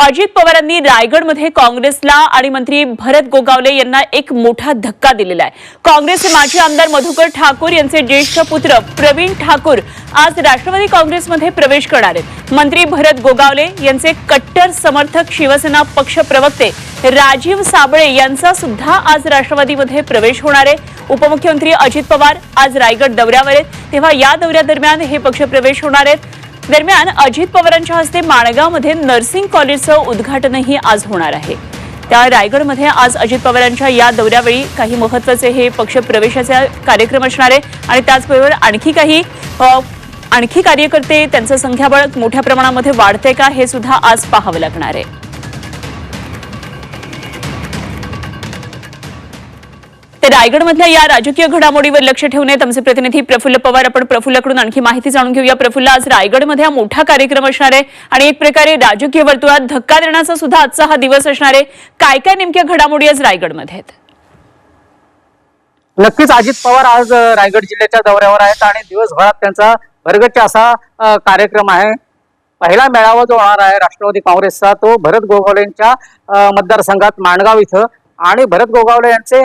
अजित पवारांनी रायगडमध्ये काँग्रेसला आणि मंत्री भरत गोगावले यांना एक मोठा धक्का दिलेला आहे. काँग्रेसचे माजी आमदार मधुकर ठाकूर यांचे ज्येष्ठ पुत्र प्रवीण ठाकूर आज राष्ट्रवादी काँग्रेसमध्ये प्रवेश करणार आहेत. मंत्री भरत गोगावले यांचे कट्टर समर्थक शिवसेना पक्ष प्रवक्ते राजीव साबळे यांचा सुद्धा आज राष्ट्रवादीमध्ये प्रवेश होणार आहे. उपमुख्यमंत्री अजित पवार आज रायगड दौऱ्यावर आहेत. तेव्हा या दौऱ्यादरम्यान हे पक्षप्रवेश होणार आहेत. दरम्यान अजित पवारांच्या हस्ते माणगावमध्ये नर्सिंग कॉलेजचं उद्घाटनही आज होणार आहे. त्या रायगडमध्ये आज अजित पवारांच्या या दौऱ्यावेळी काही महत्त्वाचे हे पक्ष प्रवेशाचा कार्यक्रम असणार आहे आणि त्याचबरोबर आणखी काही आणखी कार्यकर्ते त्यांचं संख्याबळ मोठ्या प्रमाणामध्ये वाढते का हे सुद्धा आज पाहावं लागणार आहे. तर रायगडमधल्या या राजकीय घडामोडीवर लक्ष ठेवण्यात आमचे प्रतिनिधी प्रफुल्ल पवार. आपण प्रफुल्लकडून आणखी माहिती जाणून घेऊया. प्रफुल्ल आज रायगडमध्ये हा मोठा कार्यक्रम असणार आहे आणि एक प्रकारे राजकीय वर्तुळात धक्का देण्याचा सुद्धा आजचा हा दिवस असणार आहे. काय काय नेमक्या घडामोडी आज रायगडमध्ये आहेत? नक्कीच अजित पवार आज रायगड जिल्ह्याच्या दौऱ्यावर आहेत आणि दिवसभरात त्यांचा भरगच्च असा कार्यक्रम आहे. पहिला मेळावा जो होणार आहे राष्ट्रवादी काँग्रेसचा तो भरत गोगावलेंच्या यांच्या मतदारसंघात माणगाव इथं आणि भरत गोगावले यांचे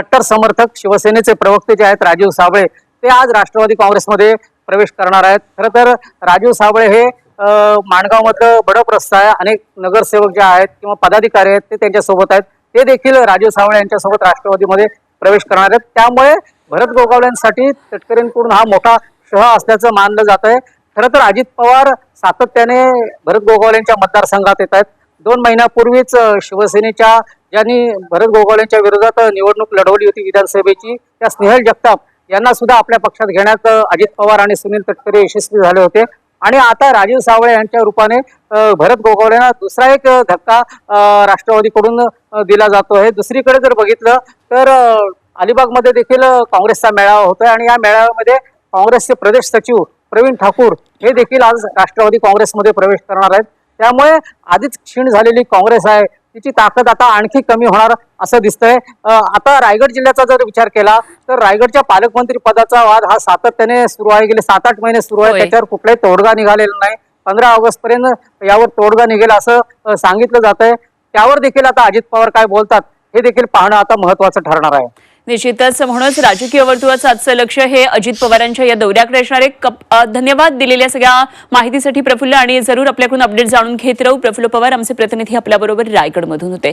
कट्टर समर्थक शिवसेनेचे प्रवक्ते जे आहेत राजीव साबळे ते आज राष्ट्रवादी काँग्रेसमध्ये प्रवेश करणार आहेत. खरं तर राजीव साबळे हे माणगावमधलं माणगावमधलं बडप्रस्थ आहे. अनेक नगरसेवक जे आहेत किंवा पदाधिकारी आहेत ते त्यांच्यासोबत आहेत. ते देखील राजीव साबळे यांच्यासोबत राष्ट्रवादीमध्ये प्रवेश करणार आहेत. त्यामुळे भरत गोगावल्यांसाठी तटकरेंकडून हा मोठा शह असल्याचं मानलं जात आहे. खरं तर अजित पवार सातत्याने भरत गोगावलेंच्या मतदारसंघात येत आहेत. दोन महिन्यापूर्वीच शिवसेनेच्या ज्यांनी भरत गोगावलेंच्या विरोधात निवडणूक लढवली होती विधानसभेची. त्या स्नेहल जगताप यांना सुद्धा आपल्या पक्षात घेण्यात अजित पवार आणि सुनील तटकरे यशस्वी झाले होते. आणि आता राजीव सावळे यांच्या रूपाने भरत गोगावलेंना दुसरा एक धक्का राष्ट्रवादीकडून दिला जातो आहे. दुसरीकडे जर बघितलं तर अलिबागमध्ये देखील काँग्रेसचा मेळावा होतोय आणि या मेळाव्यामध्ये काँग्रेसचे प्रदेश सचिव प्रवीण ठाकूर हे देखील आज राष्ट्रवादी काँग्रेसमध्ये प्रवेश करणार आहेत. त्यामुळे आधीच क्षीण झालेली काँग्रेस आहे. तिची ताकद आता आणखी कमी होणार असं दिसतंय. आता रायगड जिल्ह्याचा जर विचार केला तर रायगडच्या पालकमंत्री पदाचा वाद हा सातत्याने सुरू आहे. गेले सात आठ महिने सुरू आहे. त्याच्यावर कुठलाही तोडगा निघालेला नाही. पंधरा ऑगस्ट पर्यंत यावर तोडगा निघेल असं सांगितलं जात आहे त्यावर देखील आता अजित पवार काय बोलतात हे देखील पाहणं आता महत्वाचं ठरणार आहे. निश्चितच म्हणूनच राजकीय वर्तुळाचं आजचं लक्ष हे अजित पवारांच्या या दौऱ्याकडे असणारे धन्यवाद दिलेल्या सगळ्या माहितीसाठी प्रफुल्ल आणि जरूर आपल्याकडून अपडेट जाणून घेत राहू. प्रफुल्ल पवार आमचे प्रतिनिधी आपल्याबरोबर रायगडमधून होते.